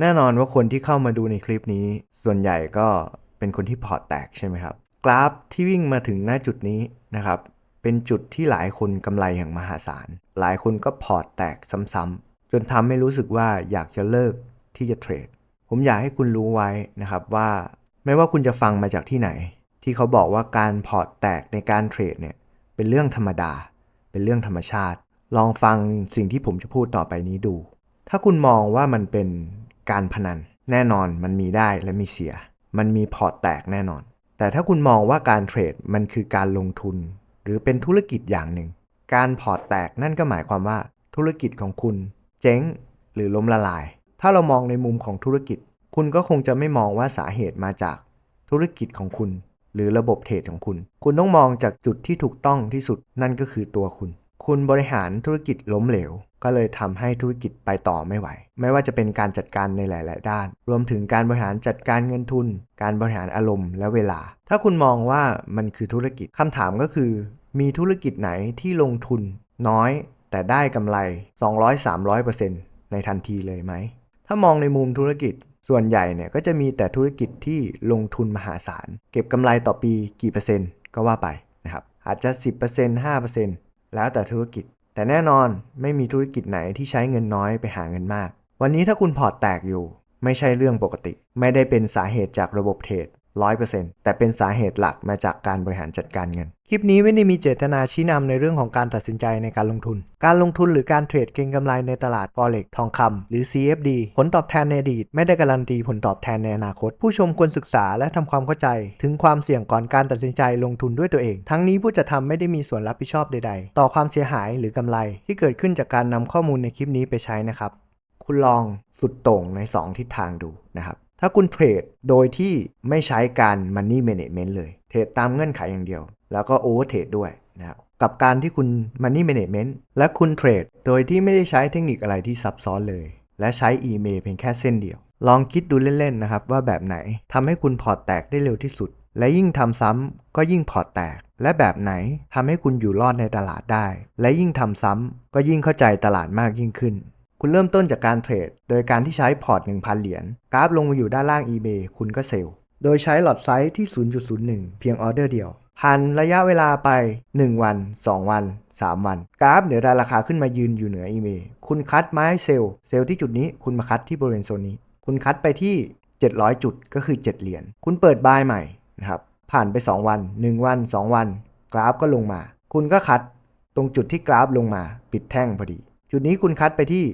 แน่นอนว่าคนที่เข้ามาดูในคลิปนี้ ส่วนใหญ่ก็เป็นคนที่พอร์ตแตกใช่ไหมครับ กราฟที่วิ่งมาถึงหน้าจุดนี้นะครับ เป็นจุดที่หลายคนกำไรอย่างมหาศาล หลายคนก็พอร์ตแตกซ้ำๆจนทำให้รู้สึกว่าอยากจะเลิกที่จะเทรด ผมอยากให้คุณรู้ไว้นะครับว่า ไม่ว่าคุณจะฟังมาจากที่ไหน ที่เขาบอกว่าการพอร์ตแตกในการเทรดเนี่ยเป็นเรื่องธรรมดา เป็นเรื่องธรรมชาติ ลองฟังสิ่งที่ผมจะพูดต่อไปนี้ดู ถ้าคุณมองว่ามันเป็น การพนัน แน่นอนมันมีได้และมีเสีย มันมีพอร์ตแตกแน่นอน แต่ถ้าคุณมองว่าการเทรดมันคือการลงทุน หรือเป็นธุรกิจอย่างหนึ่ง การพอร์ตแตกนั่นก็หมายความว่าธุรกิจของคุณ เจ๊งหรือล้มละลาย ถ้าเรามองในมุมของธุรกิจ คุณก็คงจะไม่มองว่าสาเหตุมาจากธุรกิจของคุณ หรือระบบเทรดของคุณ คุณต้องมองจากจุดที่ถูกต้องที่สุดนั่นก็คือตัวคุณ คุณบริหารธุรกิจล้มเหลว ก็เลยทำให้ธุรกิจไปต่อไม่ไหว ไม่ว่าจะเป็นการจัดการในหลาย ๆ ด้าน รวมถึงการบริหารจัดการเงินทุน การบริหารอารมณ์และเวลา ถ้าคุณมองว่ามันคือธุรกิจคำถามก็คือ มีธุรกิจไหนที่ลงทุนน้อย แต่ได้กำไร 200-300%ในทันทีเลยไหม ถ้ามองในมุมธุรกิจส่วนใหญ่เนี่ยก็จะมีแต่ธุรกิจที่ลงทุนมหาศาล เก็บกำไรต่อปีกี่เปอร์เซ็นต์ก็ว่าไปนะครับอาจจะ 10% 5% แล้วแต่ธุรกิจ แต่แน่นอนไม่มีธุรกิจไหนที่ใช้เงินน้อยไปหาเงินมาก วันนี้ถ้าคุณพอร์ตแตกอยู่ ไม่ใช่เรื่องปกติ ไม่ได้เป็นสาเหตุจากระบบเทรด 100%แต่เป็นสาเหตุหลักมาจากการบริหารจัดการเงิน คลิปนี้ไม่ได้มีเจตนาชี้นำในเรื่องของการตัดสินใจในการลงทุน การลงทุนหรือการเทรดเก็งกำไรในตลาด Forex ทองคำหรือ CFD ผลตอบแทนในอดีต ไม่ได้การันตีผลตอบแทนในอนาคต ผู้ชมควรศึกษาและทำความเข้าใจ ถึงความเสี่ยงก่อนการตัดสินใจลงทุนด้วยตัวเอง ทั้งนี้ผู้จะทำไม่ได้มีส่วนรับผิดชอบใด ๆ ต่อความเสียหายหรือกำไร ที่เกิดขึ้นจากการนำข้อมูลในคลิปนี้ไปใช้นะครับ คุณลองสุดโต่งใน 2 ทิศทางดูนะครับ ถ้าคุณเทรดโดยที่ไม่ใช้การ Money Management เลย เทรดตามเงื่อนไขอย่างเดียว แล้วก็โอเวอร์เทรดด้วยนะครับกับการที่คุณ Money Management และคุณเทรดโดยที่ไม่ได้ใช้เทคนิคอะไรที่ซับซ้อนเลย และใช้อีเมลเพียงแค่เส้นเดียว ลองคิดดูเล่นๆนะครับว่าแบบไหนทำให้คุณพอร์ตแตกได้เร็วที่สุด และยิ่งทำซ้ำก็ยิ่งพอร์ตแตก และแบบไหนทำให้คุณอยู่รอดในตลาดได้ และยิ่งทำซ้ำก็ยิ่งเข้าใจตลาดมากยิ่งขึ้น คุณเริ่มต้นจากการเทรด โดยการที่ใช้พอร์ต 1,000 เหรียญ กราฟลงมาอยู่ด้านล่าง eBay คุณก็เซลล์ โดยใช้หลอดไซส์ที่ 0.01 เพียงออเดอร์เดียว ผ่านระยะเวลาไป 1 วัน 2 วัน 3 วัน กราฟเดี๋ยวได้ราคาขึ้นมายืนอยู่เหนือ eBay คุณคัดไม้เซลล์ เซลล์ที่จุดนี้ คุณมาคัดที่บริเวณโซนนี้ คุณคัดไปที่ 700 จุด ก็คือ 7 เหรียญ คุณเปิดบายใหม่นะครับ ผ่านไป 2 วัน 1 วัน 2 วัน กราฟก็ลงมา คุณก็คัดตรงจุดที่กราฟลงมา ปิดแท่งพอดี จุดนี้คุณคัดไปที่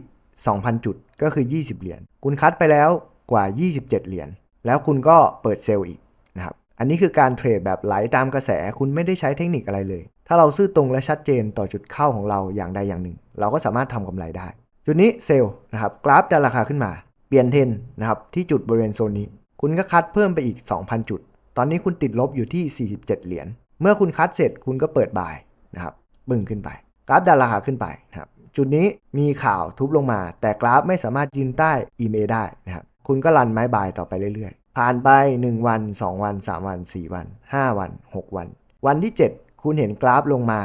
2,000 จุดก็คือ 20 เหรียญ คุณคัดไปแล้วกว่า 27 เหรียญ แล้วคุณก็เปิดเซลล์อีกนะครับ อันนี้คือการเทรดแบบไหลตามกระแส คุณไม่ได้ใช้เทคนิคอะไรเลย ถ้าเราซื่อตรงและชัดเจนต่อจุดเข้าของเราอย่างใดอย่างหนึ่ง เราก็สามารถทำกำไรได้ จุดนี้เซลล์นะครับ กราฟจะราคาขึ้นมา เปลี่ยนเทนนะครับที่จุดบริเวณโซนนี้ คุณก็คัดเพิ่มไปอีก 2,000 จุด ตอนนี้คุณติดลบอยู่ที่ 47 เหรียญ เมื่อคุณคัดเสร็จคุณก็เปิดบายนะครับบึ้งขึ้นไป กราฟดันราคาขึ้นไปนะครับ จุดนี้มีข่าวทุบลงมา แต่กราฟไม่สามารถยืนใต้ EMA ได้นะครับคุณก็รันไม้บายต่อไปเรื่อยๆ ผ่านไป 1 วัน 2 วัน 3 วัน 4 วัน 5 วัน 6 วัน วันที่ 7 คุณเห็นกราฟลงมา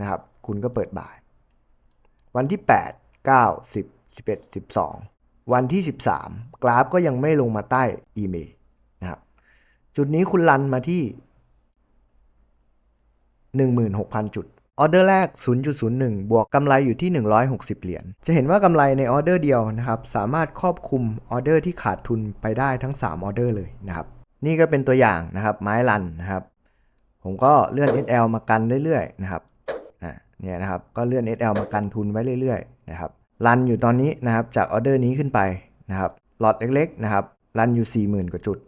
นะครับคุณก็เปิดบาย วันที่ 8 9 10 11 12 วันที่ 13 กราฟก็ยังไม่ลงมาใต้ EMA นะครับจุดนี้คุณรันมาที่ 16,000 จุด ออเดอร์แรก 0.01 บวกกำไรอยู่ที่ 160 เหรียญ จะเห็นว่ากำไรในออเดอร์เดียวนะครับ สามารถครอบคลุมออเดอร์ที่ขาดทุนไปได้ทั้ง 3 ออเดอร์เลยนะครับ นี่ก็เป็นตัวอย่างนะครับ ไม้รันนะครับ ผมก็เลื่อน SL มากันเรื่อยๆนะครับ อ่า เนี่ยนะครับ ก็เลื่อน SL มากันทุนไว้เรื่อยๆนะครับรันอยู่ตอนนี้นะครับ จากออเดอร์นี้ขึ้นไปนะครับ หลอดเล็กๆนะครับรันอยู่ 40,000 กว่าจุด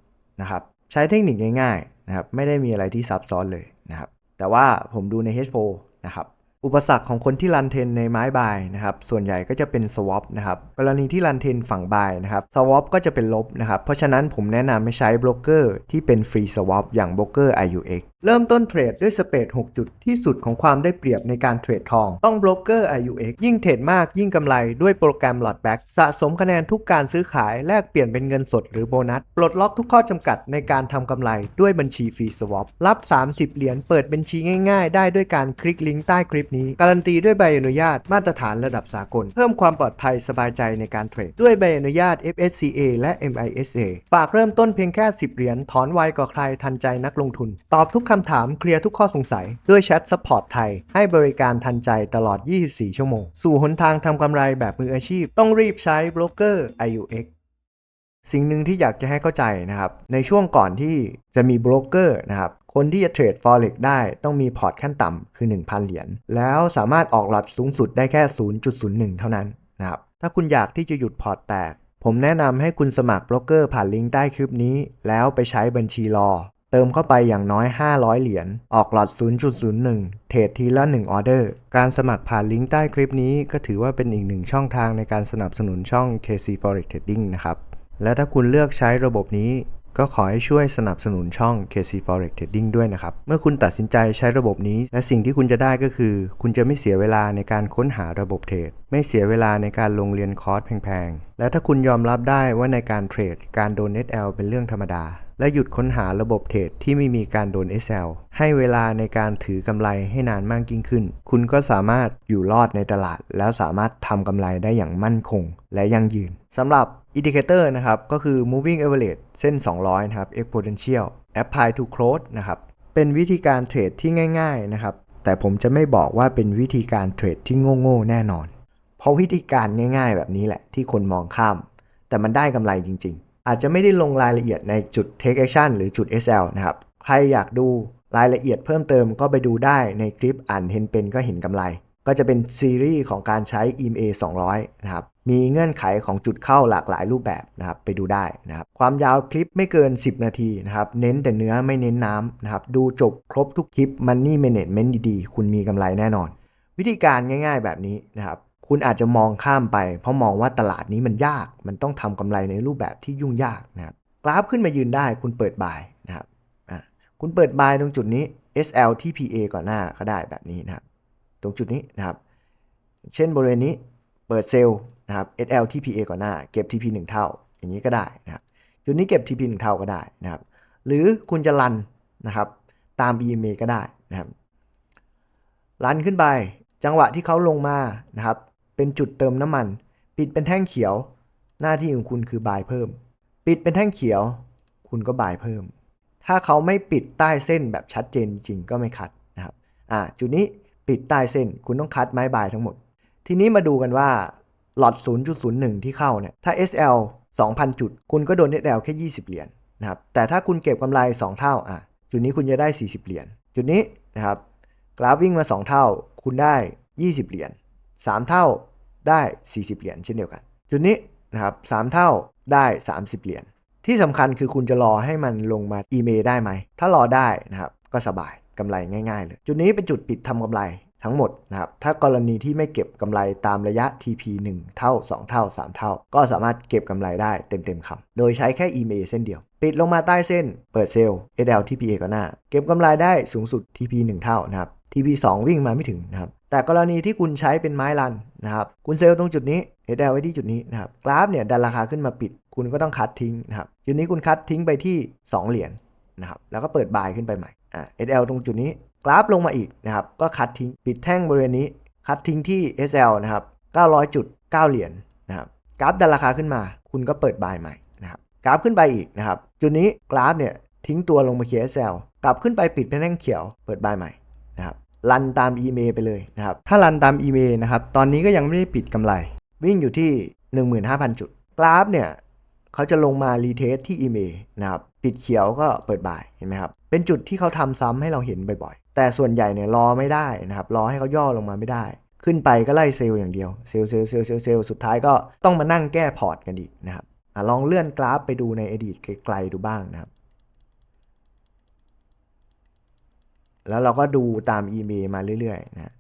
นะครับ ใช้เทคนิคง่ายๆนะครับ ไม่ได้มีอะไรที่ซับซ้อนเลยนะครับ แต่ว่าผมดูใน H4 นะครับอุปสรรคของคนที่รันเทนในไม้บายนะครับส่วนใหญ่ก็จะเป็นสวอปนะครับกรณีที่รันเทนฝั่งบายนะครับสวอปก็จะเป็นลบนะครับเพราะฉะนั้นผมแนะนำให้ใช้โบรกเกอร์ที่เป็นฟรีสวอปอย่างโบรกเกอร์ IUX เริ่มต้นเทรดด้วยสเปด6 จุดที่สุดของความได้เปรียบในการเทรดทอง ต้องโบรกเกอร์ IUX ยิ่งเทรดมากยิ่งกำไรด้วยโปรแกรม Lot Back สะสมคะแนนทุกการซื้อขายแลกเปลี่ยนเป็นเงินสดหรือโบนัส ปลดล็อกทุกข้อจำกัดในการทำกำไรด้วยบัญชีฟรีสวอปรับ 30 เหรียญเปิดบัญชีง่ายๆ ได้ด้วยการคลิกลิงก์ใต้คลิปนี้ การันตีด้วยใบอนุญาตมาตรฐานระดับสากล เพิ่มความปลอดภัยสบายใจในการเทรดด้วยใบอนุญาต FSCA และ MISA ฝากเริ่มต้นเพียงแค่ 10 เหรียญถอนไวกว่าใครทันใจนักลงทุน ตอบทุกคำถามเคลียร์ทุกข้อสงสัย ด้วยแชทซัพพอร์ตไทย ให้บริการทันใจตลอด 24 ชั่วโมง สู่หนทางทำกำไรแบบมืออาชีพ ต้องรีบใช้โบรกเกอร์ IUX สิ่งหนึ่งที่อยากจะให้เข้าใจนะครับ ในช่วงก่อนที่จะมีโบรกเกอร์นะครับ คนที่จะเทรด Forex ได้ต้องมีพอร์ตขั้นต่ำคือ 1,000 เหรียญ แล้วสามารถออกหลอดสูงสุดได้แค่ 0.01 เท่านั้นนะครับ ถ้าคุณอยากที่จะหยุดพอร์ตแตก ผมแนะนำให้คุณสมัครโบรกเกอร์ผ่านลิงก์ใต้คลิปนี้ แล้วไปใช้บัญชีรอ เติมเข้าไปอย่างน้อย 500 เหรียญ ออกหลอด 0.01 เทรดทีละ 1 ออเดอร์ การสมัครผ่านลิงก์ใต้คลิปนี้ก็ถือว่าเป็นอีกหนึ่งช่องทางในการสนับสนุนช่อง KC Forex Trading นะครับ และถ้าคุณเลือกใช้ระบบนี้ก็ขอให้ช่วยสนับสนุนช่อง KC Forex Trading ด้วยนะครับ เมื่อคุณตัดสินใจใช้ระบบนี้ และสิ่งที่คุณจะได้ก็คือ คุณจะไม่เสียเวลาในการค้นหาระบบเทรด ไม่เสียเวลาในการลงเรียนคอร์สแพงๆ และถ้าคุณยอมรับได้ว่าในการเทรด การโดน SL เป็นเรื่องธรรมดา และหยุดค้นหาระบบเทรดที่ไม่มีการโดน SL ให้เวลาในการถือกำไรให้นานมากยิ่งขึ้น คุณก็สามารถอยู่รอดในตลาด แล้วสามารถทำกำไรได้อย่างมั่นคง และยั่งยืนสำหรับอินดิเคเตอร์นะครับก็คือ moving average เส้น 200 นะครับ exponential apply to close นะครับเป็นวิธีการเทรดที่ง่ายๆนะครับแต่ผมจะไม่บอกว่าเป็นวิธีการเทรดที่โง่ๆแน่นอน เพราะวิธีการง่าย ๆ แบบนี้แหละที่คนมองข้าม แต่มันได้กำไรจริง ๆ อาจจะไม่ได้ลงรายละเอียดในจุด take action หรือจุด SL นะครับ ใครอยากดูรายละเอียดเพิ่มเติมก็ไปดูได้ในคลิปอ่านเห็นเป็นก็เห็นกำไร ก็จะเป็นซีรีส์ของการใช้ EMA 200 นะครับ มีเงื่อนไขของจุดเข้าหลากหลายรูปแบบนะครับ ไปดูได้นะครับ ความยาวคลิปไม่เกิน 10 นาทีนะครับ เน้นแต่เนื้อไม่เน้นน้ำนะครับ ดูจบครบทุกคลิป Money Management ดีๆ คุณมีกำไรแน่นอน วิธีการง่าย ๆ แบบนี้นะครับ คุณอาจจะมองข้ามไป เพราะมองว่าตลาดนี้มันยาก มันต้องทำกำไรในรูปแบบที่ยุ่งยากนะครับกราฟขึ้นมายืนได้ คุณเปิดบายนะครับอะคุณเปิดบายตรงจุดนี้ SL ที่ PA ก่อนหน้าก็ได้แบบนี้นะครับตรงจุดนี้นะครับ เช่นบริเวณนี้เปิดเซลล์นะครับ SL ที่ PA ก่อนหน้า เก็บ TP 1 เท่า อย่างนี้ก็ได้นะครับจุดนี้เก็บ TP 1 เท่าก็ได้นะครับ หรือคุณจะรันนะครับ ตาม EMA ก็ได้นะครับรันขึ้นไปจังหวะที่เขาลงมานะครับ เป็นจุดเติมน้ำมัน ปิดเป็นแท่งเขียว หน้าที่ของคุณคือบายเพิ่ม ปิดเป็นแท่งเขียว คุณก็บายเพิ่ม ถ้าเขาไม่ปิดใต้เส้นแบบชัดเจนจริงก็ไม่คัดนะครับอ่าจุดนี้ปิดใต้เส้นคุณต้องคัดไม้บายทั้งหมด ทีนี้มาดูกันว่าหลอด 0.01 ที่เข้าเนี่ยถ้า SL 2,000 จุด คุณก็โดน SL แค่ 20 เหรียญนะครับแต่ถ้าคุณเก็บกำไร 2 เท่าอะจุดนี้คุณจะได้ 40 เหรียญจุดนี้นะครับกราฟวิ่งมา 2 เท่า คุณได้ 20 เหรียญ 3 เท่าได้ 40 เหรียญเช่นเดียวกัน จุดนี้นะครับ3เท่าได้ 30 เหรียญที่สำคัญคือคุณจะรอให้มันลงมาอีเมลได้ไหม ถ้ารอได้นะครับก็สบายกำไรง่ายๆเลย จุดนี้เป็นจุดปิดทำกำไรทั้งหมดนะครับ ถ้ากรณีที่ไม่เก็บกำไรตามระยะ TP 1 เท่า 2 เท่า 3 เท่า ก็สามารถเก็บกำไรได้เต็มๆคำโดยใช้แค่อีเมลเส้นเดียว ปิดลงมาใต้เส้น เปิดเซลล์ SL TPA ก่อนหน้า เก็บกำไรได้สูงสุด TP 1 เท่านะครับ TP 2 วิ่งมาไม่ถึงนะครับ แต่กรณีที่คุณใช้เป็นไม้รันนะครับ คุณเซลล์ตรงจุดนี้ SL ไว้ที่จุดนี้นะครับ กราฟเนี่ยดันราคาขึ้นมาปิด คุณก็ต้องคัดทิ้งนะครับ จุดนี้คุณคัดทิ้งไปที่ 2 เหรียญนะครับ แล้วก็เปิดบายขึ้นไปใหม่ อ่า SL ตรงจุดนี้ กราฟลงมาอีกนะครับ ก็คัดทิ้ง ปิดแท่งบริเวณนี้ คัดทิ้งที่ SL นะครับ900จุด9เหรียญนะครับ กราฟดันราคาขึ้นมา คุณก็เปิดบายใหม่นะครับ กราฟขึ้นไปอีกนะครับ จุดนี้กราฟเนี่ยทิ้งตัวลงมาเคลียร์ SL กลับขึ้นไปปิดเป็นแท่งเขียว เปิดบายใหม่ นะครับรันตามอีเมลไปเลยนะครับถ้ารันตามอีเมลนะครับตอนนี้ก็ยังไม่ได้ปิดกำไร วิ่งอยู่ที่ 15,000 จุด กราฟเนี่ยเขาจะลงมารีเทสที่อีเมลนะครับปิดเขียวก็เปิดบ่ายเห็นไหมครับเป็นจุดที่เขาทำซ้ำให้เราเห็นบ่อยๆ แต่ส่วนใหญ่เนี่ยรอไม่ได้นะครับรอให้เขาย่อลงมาไม่ได้ ขึ้นไปก็ไล่เซลล์อย่างเดียวเซลล์เซลล์เซลล์เซลล์เซลล์สุดท้ายก็ต้องมานั่งแก้พอร์ตกันอีกนะครับอลองเลื่อนกราฟไปดูในอดีตไกลๆดูบ้างนะครับ แล้วเราก็ดูตามอีเมลมาเรื่อยๆนะ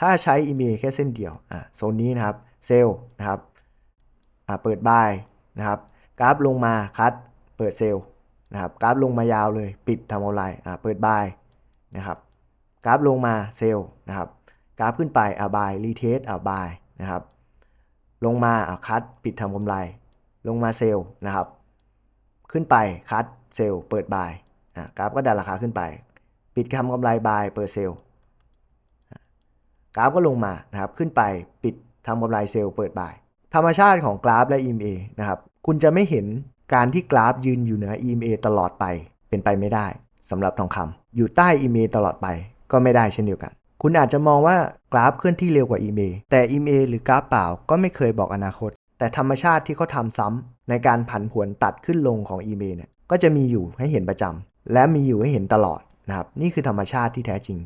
ถ้าใช้อีเมลแค่เส้นเดียวอะโซนนี้นะครับเซลล์นะครับอะเปิดบายนะครับกราฟลงมาคัดเปิดเซลล์นะครับกราฟลงมายาวเลยปิดทำกำไรอะเปิดบายนะครับกราฟลงมาเซลล์นะครับกราฟขึ้นไปอ่าบายรีเทสอ่าบายนะครับลงมาอ่าคัดปิดทำกำไร ลงมาเซลล์นะครับขึ้นไปคัดเซลล์เปิดบายอ่ากราฟก็ดันราคาขึ้นไป ปิดทำกำไรบายเปิดเซล์กราฟก็ลงมานะครับขึ้นไปปิดทำกำไรเซลล์เปิดบายธรรมชาติของกราฟและ EMA นะครับคุณจะไม่เห็นการที่กราฟยืนอยู่เหนือ EMA ตลอดไปเป็นไปไม่ได้สำหรับทองคำอยู่ใต้ EMA ตลอดไปก็ไม่ได้เช่นเดียวกัน คุณอาจจะมองว่ากราฟเคลื่อนที่เร็วกว่า EMA แต่ EMA หรือกราฟเปล่าก็ไม่เคยบอกอนาคต แต่ธรรมชาติที่เขาทำซ้ำในการผันผวนตัดขึ้นลงของ EMA เนี่ยก็จะมีอยู่ให้เห็นประจำและมีอยู่ให้เห็นตลอด นะครับนี่คือธรรมชาติที่แท้จริง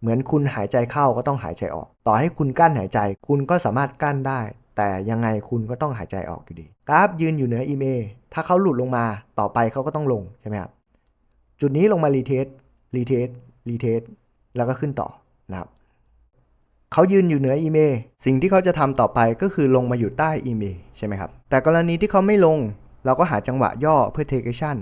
เหมือนคุณหายใจเข้าก็ต้องหายใจออก ต่อให้คุณกั้นหายใจ คุณก็สามารถกั้นได้ แต่ยังไงคุณก็ต้องหายใจออกอยู่ดี กราฟยืนอยู่เหนือ EMA ถ้าเขาหลุดลงมาต่อไปเขาก็ต้องลงใช่ไหมครับจุดนี้ลงมารีเทสรีเทสรีเทสแล้วก็ขึ้นต่อนะครับเขายืนอยู่เหนือ EMA สิ่งที่เขาจะทำต่อไปก็คือลงมาอยู่ใต้ EMA ใช่ไหมครับ แต่กรณีที่เขาไม่ลง เราก็หาจังหวะย่อเพื่อ take action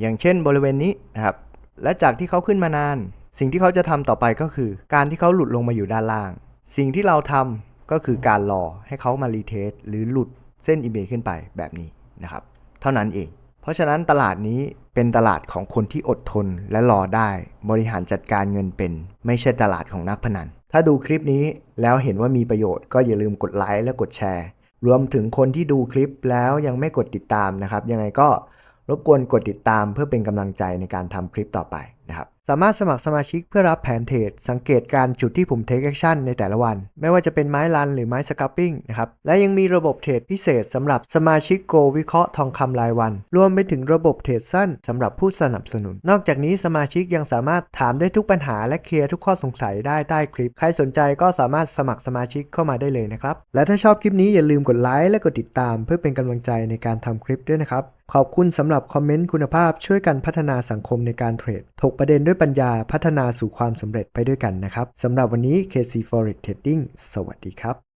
อย่างเช่นบริเวณนี้นะครับ และจากที่เขาขึ้นมานาน สิ่งที่เขาจะทำต่อไปก็คือ การที่เขาหลุดลงมาอยู่ด้านล่าง สิ่งที่เราทำก็คือการรอให้เขามารีเทสหรือหลุดเส้น eBay ขึ้นไปแบบนี้นะครับ เท่านั้นเอง เพราะฉะนั้นตลาดนี้เป็นตลาดของคนที่อดทนและรอได้บริหารจัดการเงินเป็น ไม่ใช่ตลาดของนักพนัน ถ้าดูคลิปนี้แล้วเห็นว่ามีประโยชน์ก็อย่าลืมกดไลค์และกดแชร์ รวมถึงคนที่ดูคลิปแล้วยังไม่กดติดตามนะครับ ยังไงก็ รบกวนกดติดตามเพื่อเป็นกำลังใจในการทำคลิปต่อไปนะครับสามารถสมัครสมาชิกเพื่อรับแผนเทรดสังเกตการจุดที่ผมเทคแอคชั่นในแต่ละวัน ไม่ว่าจะเป็นไม้ลันหรือไม้สกับปิ้งนะครับ และยังมีระบบเทรดพิเศษสำหรับสมาชิกโกวิเคราะห์ทองคำรายวัน รวมไปถึงระบบเทรดสั้นสำหรับผู้สนับสนุน นอกจากนี้สมาชิกยังสามารถถามได้ทุกปัญหาและเคลียร์ทุกข้อสงสัยได้ใต้คลิป ใครสนใจก็สามารถสมัครสมาชิกเข้ามาได้เลยนะครับ และถ้าชอบคลิปนี้อย่าลืมกดไลค์และกดติดตาม เพื่อเป็นกำลังใจในการทำคลิปด้วยนะครับ ขอบคุณสำหรับคอมเมนต์คุณภาพช่วยกันพัฒนาสังคมในการเทรด ถกประเด็นด้วยปัญญาพัฒนาสู่ความสำเร็จไปด้วยกันนะครับสำหรับวันนี้ KC Forex Trading สวัสดีครับ